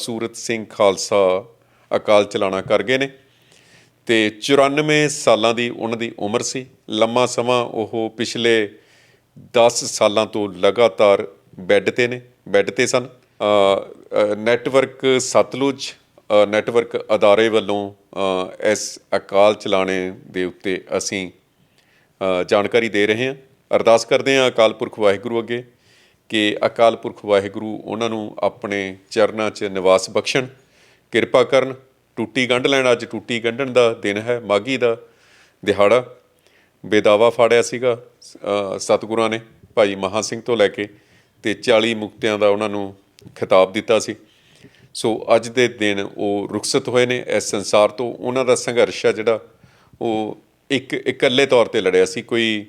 ਸੂਰਤ ਸਿੰਘ ਖਾਲਸਾ ਅਕਾਲ ਚਲਾਣਾ ਕਰ ਗਏ ਨੇ ਤੇ 94 ਸਾਲਾਂ ਦੀ ਉਹਨਾਂ ਦੀ ਉਮਰ ਸੀ। ਲੰਮਾ ਸਮਾਂ ਉਹ ਪਿਛਲੇ 10 ਸਾਲਾਂ ਤੋਂ ਲਗਾਤਾਰ ਬੈੱਡ ਤੇ ਨੇ ਬੈੱਡ ਤੇ ਸਨ। ਅ, ਨੈਟਵਰਕ ਸਤਲੁਜ ਅ, ਨੈਟਵਰਕ ਅਦਾਰੇ ਵੱਲੋਂ ਇਸ ਅਕਾਲ ਚਲਾਣੇ ਦੇ ਉੱਤੇ ਅਸੀਂ ਜਾਣਕਾਰੀ ਦੇ ਰਹੇ ਹਾਂ। ਅਰਦਾਸ ਕਰਦੇ ਹਾਂ ਅਕਾਲ ਪੁਰਖ ਵਾਹਿਗੁਰੂ ਅੱਗੇ। ਕਿ ਅਕਾਲ ਪੁਰਖ ਵਾਹਿਗੁਰੂ ਉਹਨਾਂ ਨੂੰ ਆਪਣੇ ਚਰਨਾਂ 'ਚ ਨਿਵਾਸ ਬਖਸ਼ਣ, ਕਿਰਪਾ ਕਰਨ, ਟੂਟੀ ਗੰਢ ਲੈਣ। ਅੱਜ ਟੂਟੀ ਗੰਢਣ ਦਾ ਦਿਨ ਹੈ ਮਾਗੀ ਦਾ ਦਿਹਾੜਾ। ਬੇਦਾਵਾ ਫਾੜਿਆ ਸੀਗਾ ਸਤਿਗੁਰਾਂ ਨੇ ਭਾਈ ਮਹਾ ਸਿੰਘ ਤੋਂ ਲੈ ਕੇ ਤੇ 40 ਮੁਕਤਿਆਂ ਦਾ ਉਹਨਾਂ ਨੂੰ ਖਿਤਾਬ ਦਿੱਤਾ ਸੀ। ਸੋ ਅੱਜ ਦੇ ਦਿਨ ਉਹ ਰੁਖਸਤ ਹੋਏ ਨੇ, ਇਸ ਸੰਸਾਰ ਤੋਂ ਉਹਨਾਂ ਦਾ ਸੰਘਰਸ਼ ਆ ਜਿਹੜਾ ਉਹ ਇੱਕ ਇਕੱਲੇ ਤੌਰ ਤੇ ਲੜਿਆ ਸੀ। ਕੋਈ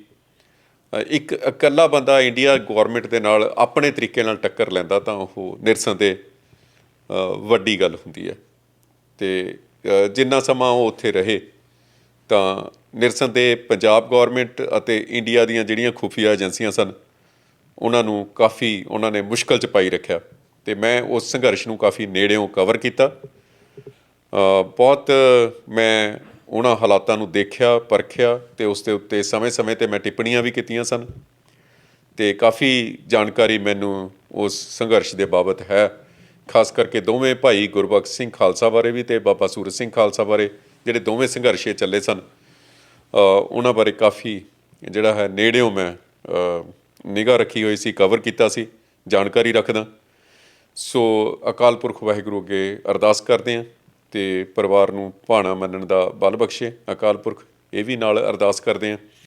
ਇੱਕ ਇਕੱਲਾ ਬੰਦਾ ਇੰਡੀਆ ਗਵਰਨਮੈਂਟ ਦੇ ਨਾਲ ਆਪਣੇ ਤਰੀਕੇ ਨਾਲ ਟੱਕਰ ਲੈਂਦਾ ਤਾਂ ਉਹ ਨਿਰਸੰਦੇ ਵੱਡੀ ਗੱਲ ਹੁੰਦੀ ਹੈ। ਤੇ ਜਿੰਨਾ ਸਮਾਂ ਉਹ ਉੱਥੇ ਰਹੇ, ਤਾਂ ਨਿਰਸੰਦੇ ਪੰਜਾਬ ਗਵਰਨਮੈਂਟ ਅਤੇ ਇੰਡੀਆ ਦੀਆਂ ਜਿਹੜੀਆਂ ਖੁਫੀਆ ਏਜੰਸੀਆਂ ਸਨ, ਉਹਨਾਂ ਨੂੰ ਕਾਫੀ ਉਹਨਾਂ ਨੇ ਮੁਸ਼ਕਲ 'ਚ ਪਾਈ ਰੱਖਿਆ। ਤੇ ਮੈਂ ਉਸ ਸੰਘਰਸ਼ ਨੂੰ ਕਾਫੀ ਨੇੜਿਓਂ ਕਵਰ ਕੀਤਾ। ਬਹੁਤ ਮੈਂ ਉਹਨਾਂ ਹਾਲਾਤਾਂ ਨੂੰ ਦੇਖਿਆ, ਪਰਖਿਆ ਤੇ ਉਸ ਦੇ ਉੱਤੇ ਸਮੇਂ-ਸਮੇਂ ਤੇ ਮੈਂ ਟਿੱਪਣੀਆਂ ਵੀ ਕੀਤੀਆਂ ਸਨ। ਤੇ ਕਾਫੀ ਜਾਣਕਾਰੀ ਮੈਨੂੰ ਉਸ ਸੰਘਰਸ਼ ਦੇ ਬਾਬਤ ਹੈ। ਖਾਸ ਕਰਕੇ ਦੋਵੇਂ ਭਾਈ ਗੁਰਬਖਸ਼ ਸਿੰਘ ਖਾਲਸਾ ਬਾਰੇ ਵੀ ਤੇ ਬਾਬਾ ਸੂਰਜ ਸਿੰਘ ਖਾਲਸਾ ਬਾਰੇ, ਜਿਹੜੇ ਦੋਵੇਂ ਸੰਘਰਸ਼ੇ ਚੱਲੇ ਸਨ। ਉਹਨਾਂ ਬਾਰੇ ਕਾਫੀ ਜਿਹੜਾ ਹੈ ਨੇੜਿਓਂ ਮੈਂ ਨਿਗਾਹ ਰੱਖੀ ਹੋਈ ਸੀ ਕਵਰ ਕੀਤਾ ਸੀ, ਜਾਣਕਾਰੀ ਰੱਖਦਾ। ਸੋ ਅਕਾਲ ਪੁਰਖ ਵਾਹਿਗੁਰੂ ਅੱਗੇ ਅਰਦਾਸ ਕਰਦੇ ਹਾਂ। ਅਤੇ ਪਰਿਵਾਰ ਨੂੰ ਭਾਣਾ ਮੰਨਣ ਦਾ ਬਲ ਬਖਸ਼ੇ। ਅਕਾਲ ਪੁਰਖ, ਇਹ ਵੀ ਨਾਲ ਅਰਦਾਸ ਕਰਦੇ ਹਾਂ।